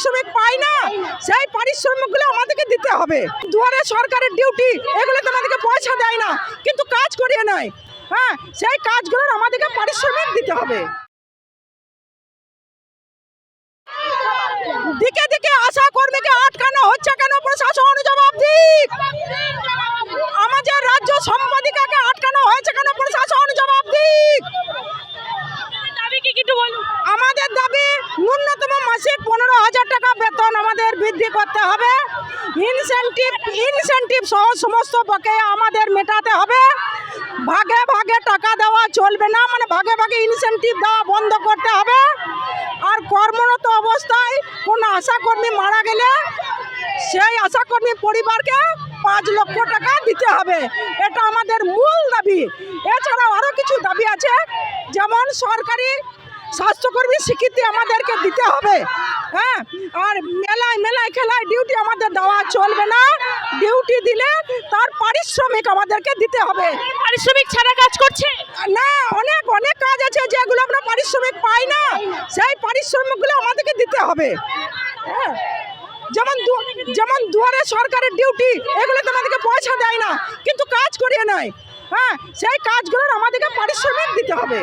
পারিশ্রমিক পাই না, সেই পারিশ্রমিকগুলো আমাদেরকে দিতে হবে। দুয়ারে সরকারের ডিউটি এগুলো তো আমাদেরকে পয়সা দেয় না, কিন্তু কাজ করিয়ে নয়। হ্যাঁ সেই কাজগুলোর আমাদেরকে পারিশ্রমিক দিতে হবে। দিকে দিকে আশা কর্মীকে আটকানো করতে হবে। ইনসেন্টিভ ইনসেন্টিভ সহ সমস্ত বকেয়া আমাদের মেটাতে হবে। ভাগে ভাগে টাকা দেওয়া চলবে না মানে ভাগে ভাগে ইনসেন্টিভ দেওয়া বন্ধ করতে হবে। আর কর্মরত অবস্থায় কোনো আশাকর্মী মারা গেলে সেই আশাকর্মী পরিবারকে পাঁচ লক্ষ টাকা দিতে হবে। এটা আমাদের মূল দাবি। এছাড়াও আরও কিছু দাবি আছে। যেমন সরকারি স্বাস্থ্যকর্মী স্বীকৃতি আমাদেরকে দিতে হবে। হ্যাঁ? আর মেলায় মেলায় খেলায় ডিউটি আমাদের দেওয়া চলবে না। ডিউটি দিলে তার পারিশ্রমিক আমাদেরকে দিতে হবে। পারিশ্রমিক ছাড়া কাজ করছে? না অনেক অনেক কাজ আছে যেগুলো আমরা পারিশ্রমিক পাই না। সেই পারিশ্রমিকগুলো আমাদেরকে দিতে হবে। হ্যাঁ? যেমন যেমন দুয়ারে সরকারের ডিউটি এগুলো তো আমাদেরকে পয়সা দেয় না। কিন্তু কাজ করিয়ে নয়। হ্যাঁ? সেই কাজগুলোর আমাদেরকে পারিশ্রমিক দিতে হবে।